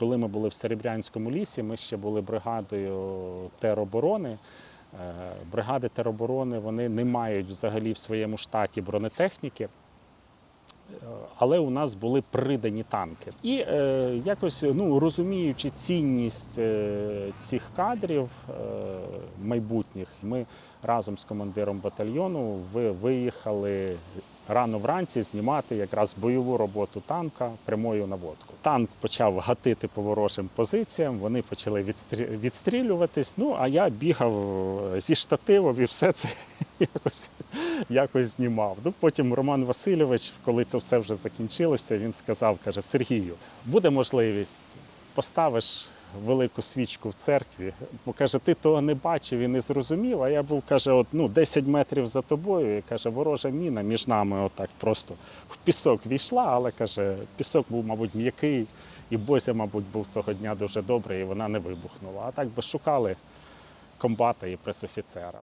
Коли ми були в Серебрянському лісі, ми ще були бригадою тероборони. Е, Бригади тероборони вони не мають взагалі в своєму штаті бронетехніки. Е, Але у нас були придані танки. І е, якось ну, розуміючи цінність е, цих кадрів е, майбутніх, ми разом з командиром батальйону ви, виїхали рано вранці знімати якраз бойову роботу танка прямою наводку. Танк почав гатити по ворожим позиціям, вони почали відстрі- відстрілюватись. Ну а я бігав е, зі штативом і все це якось, якось знімав. Ну, потім Роман Васильович, коли це все вже закінчилося, він сказав: каже: Сергію, буде можливість, поставиш велику свічку в церкві, бо каже, ти того не бачив і не зрозумів. А я був, каже, от, ну, 10 метрів за тобою, і каже, ворожа міна між нами отак просто в пісок війшла, але каже, пісок був, мабуть, м'який, і Бозя, мабуть, був того дня дуже добрий, і вона не вибухнула. А так би шукали комбата і пресофіцера.